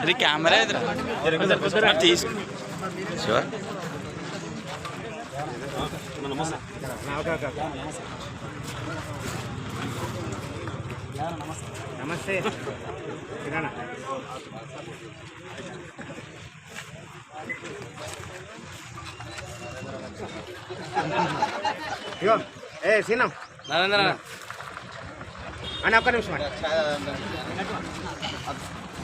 మరి కెమెరా ఎదురా తీసుకు. శివ నమస్తే. ఏ సీనం. నరేంద్ర అని ఒక్క నిమిషం అన్న.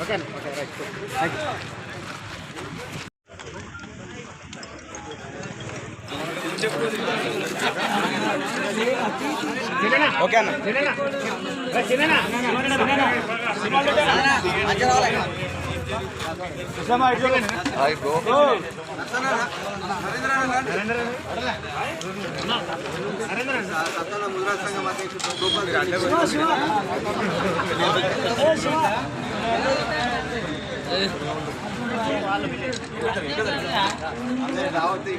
ఓకే అన్న. Okay right. Thank you okay అన్న. రావద్దు